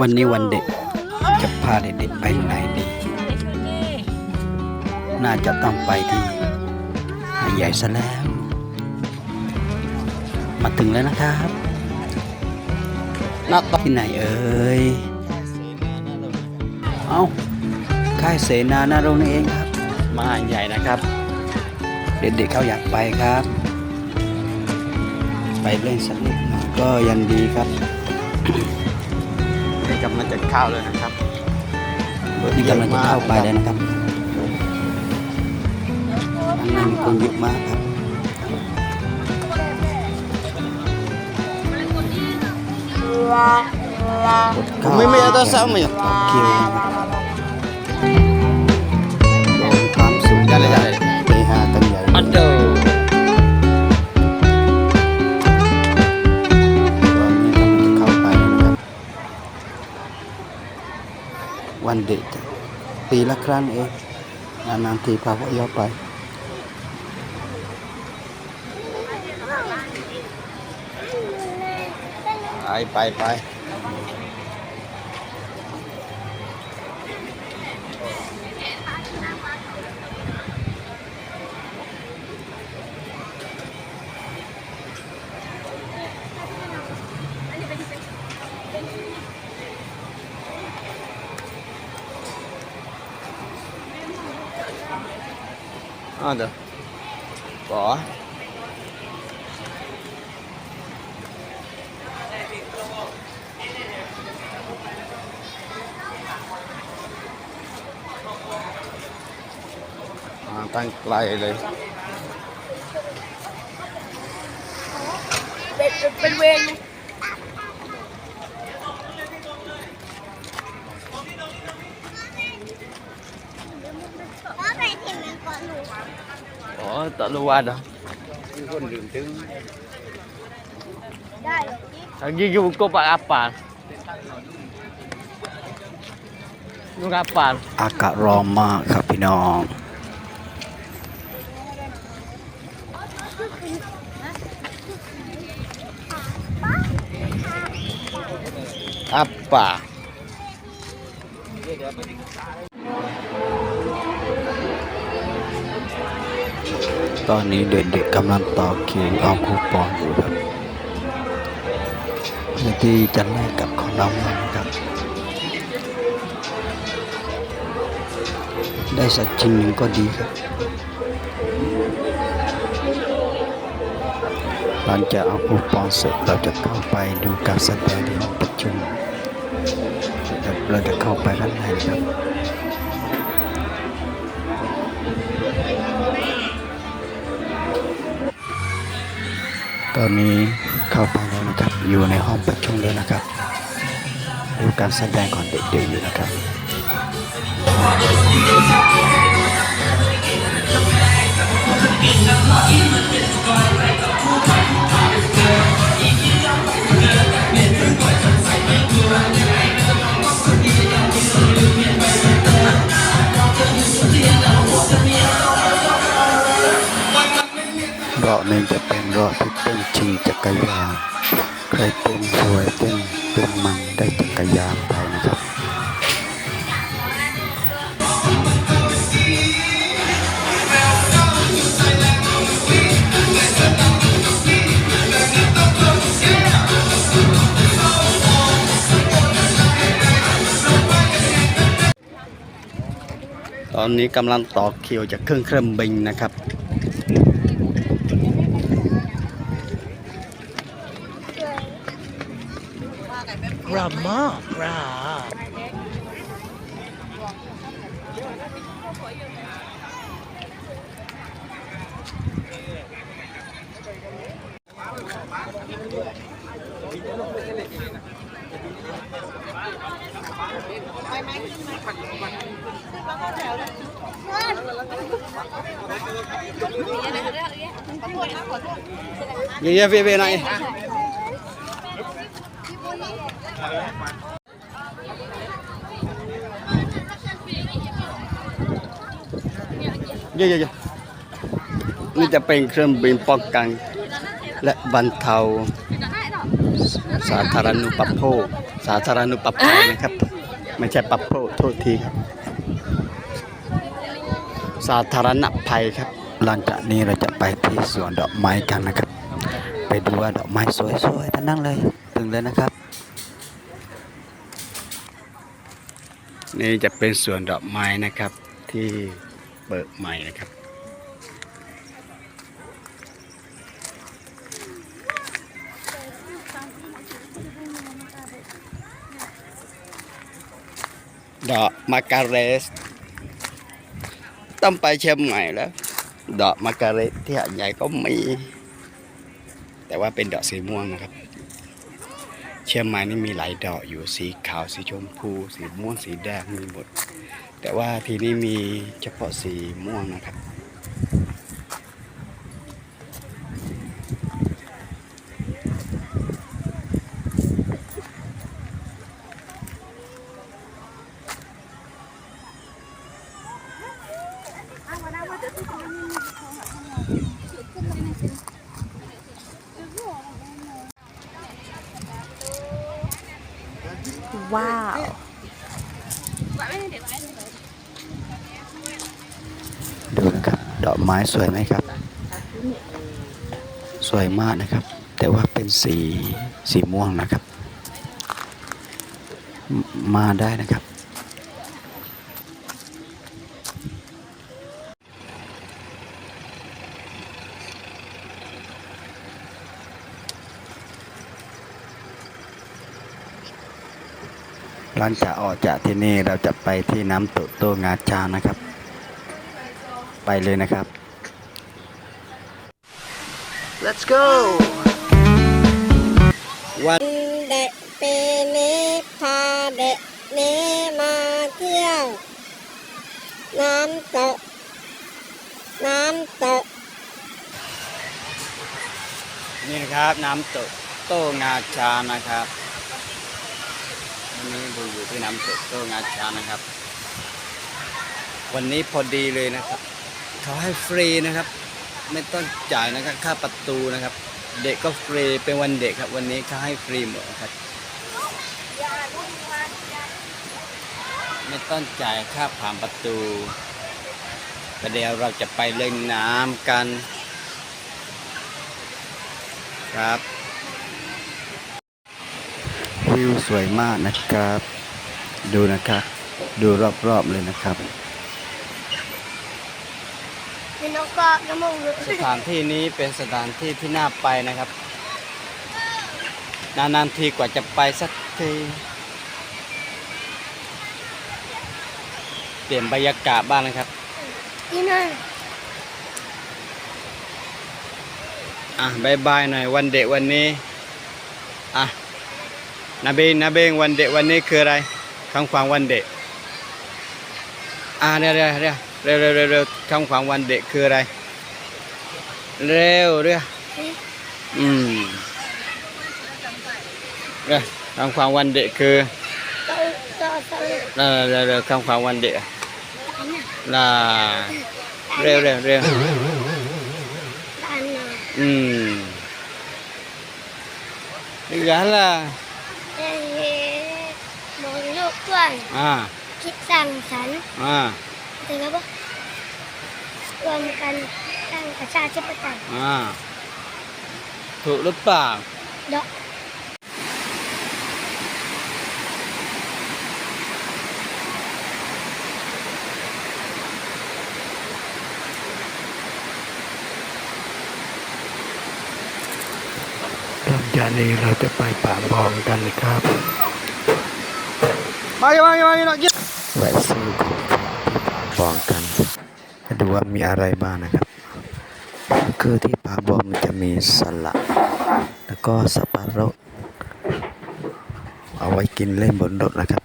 วันนี้วันเด็กจะพาเด็กๆไปไหนดี น่าจะต้องไปที่ใหญ่ซะแล้ว มาถึงแล้วนะครับนักที่ไหนเอ่ย เอ้าค่ายเสนานารงนี่เองครับ มาใหญ่นะครับ เด็กๆเขาอยากไปครับ ไปเล่นสักนิดหน่อยก็ยังดีครับ นี่กำลังจะเข้าเลยนะครับนี่กำลังจะเข้าไปแล้วนะครับข้างในมีคนเยอะมากครับกดเข้าไม่ไม่เอาตัวซ้ำมั้ยต่อคิวนะครับรอมีความสุขได้เลยได้เลยเฮฮากัน เด็กปีละครั้งเองนานๆทีพาพวกย่อไปไปไปไป à, được. Bỏ. À, tăng lại đi. Bên bên bên ป็นเวร Bỏ tận lưu qua đâu คนลืมถึงได้เหรอ Lagi yung ko pa apa Yung apa อากาศร้อนมากครับพี่น้อง Apa ตอนนี้เด็กๆกำลังต่อคิวเอาคูปองอยู่ครับเพื่อที่จะแลกกับของรางวัลครับ ได้สักชิ้นหนึ่งก็ดีครับหลังจากเอาคูปองเสร็จเราจะเข้าไปดูการแสดงในห้องประชุมเราจะเข้าไปข้างในครับ ตอนนี้เข้าไปแล้วนะครับ อยู่ในห้องประชุมแล้วนะครับ ดูการแสดงของเด็กๆอยู่นะครับรอบนี้จะเป็นรอบที่เต้น ชิงจักรยานใครเต้นสวยเต้นเป็นมันได้จักรยานไปนะครับตอนนี้กำลังต่อคิวจากเครื่องเครื่องบินนะครับ grandma, grandma. Về về về này. Dạ dạ dạ. นี่จะเป็นเครื่องบินป้องกัน และบรรเทา สาธารณูปโภค สาธารณูปโภคนะครับ ไม่ใช่ปัโภคโทษทีครับ สาธารณภัยครับ หลังจากนี้เราจะไปที่สวนดอกไม้กันนะครับ ไปดูว่าดอกไม้สวยๆทั้งนั้นเลยถึงเลยนะครับนี่จะเป็นสวนดอกไม้นะครับที่ เปิดใหม่นะครับ ดอกมาการเรส ต้องไปเชียงใหม่แล้ว ดอกมาการเรสที่หาดใหญ่ก็มี แต่ว่าเป็นดอกสีม่วงนะครับ เชียงใหม่นี่มีหลายดอกอยู่สีขาวสีชมพู สีม่วงสีแดงมีหมด แต่ว่าทีนี้มีเฉพาะสีม่วงนะครับ ว้าว ดูนะครับ ดอก ไม้สวยไหมครับ สวยมากนะครับ แต่ว่าเป็นสีสีม่วงนะครับ มาได้นะครับ หลังจากออกจากที่นี่เราจะไปที่น้ำตกโตงาจานะครับ ไปเลยนะครับ let's go วันเด็กปีนี้พาเด็กนี้มาเที่ยว น้ำตก น้ำตก นี่นะครับน้ำตกโตงาชานะครับวันนี้ดูอยู่ที่น้ำตกโตงาชานะครับ วันนี้พอดีเลยนะครับ เขาให้ฟรีนะครับ ไม่ต้องจ่ายนะครับค่าประตูนะครับ เด็กก็ฟรีเป็นวันเด็กครับ วันนี้เขาให้ฟรีหมดครับ ไม่ต้องจ่ายค่าผ่านประตูประเดี๋ยวเราจะไปเล่นน้ำกัน ครับ วิวสวยมากนะครับ ดูนะครับ ดูรอบๆเลยนะครับ พี่นกก็น้ำมูกสถานที่นี้เป็นสถานที่ที่น่าไปนะครับ นานๆทีกว่าจะไปสักทีเปลี่ยนบรรยากาศบ้างนะครับที่นั่นอะบายบายหน่อยวันเด็กวันนี้ อะนาเบงนาเบงวันเด็กวันนี้คืออะไรคำขวัญวันเด็กอะเร็วเร็วเร็วเร็วเร็วเร็วเร็วคำขวัญวันเด็กคืออะไรเร็วเร็วอืมเร็วคำขวัญวันเด็กคือโตโตโตเร็วเร็วเร็วคำขวัญวันเด็กล่ะเร็ว เร็วเร็วดันนะอืมนี่กันล่ะเอ้ยมองลูกกว้างอ่าคิดสร้างสรรค์อ่าถึงแล้วปะ รวมกันสร้างประชาธิปไตยอ่าถูกหรือเปล่าดอกหลังจากนี้เราจะไปป่าบองกันนะครับ มามามามาแวะซื้อของฝากที่ป่าบองกันมา ดูว่ามีอะไรบ้างนะครับ คือที่ป่าบอมจะมีสลัดแล้วก็สับปะรดเอาไว้กินเล่นบนรถนะครับ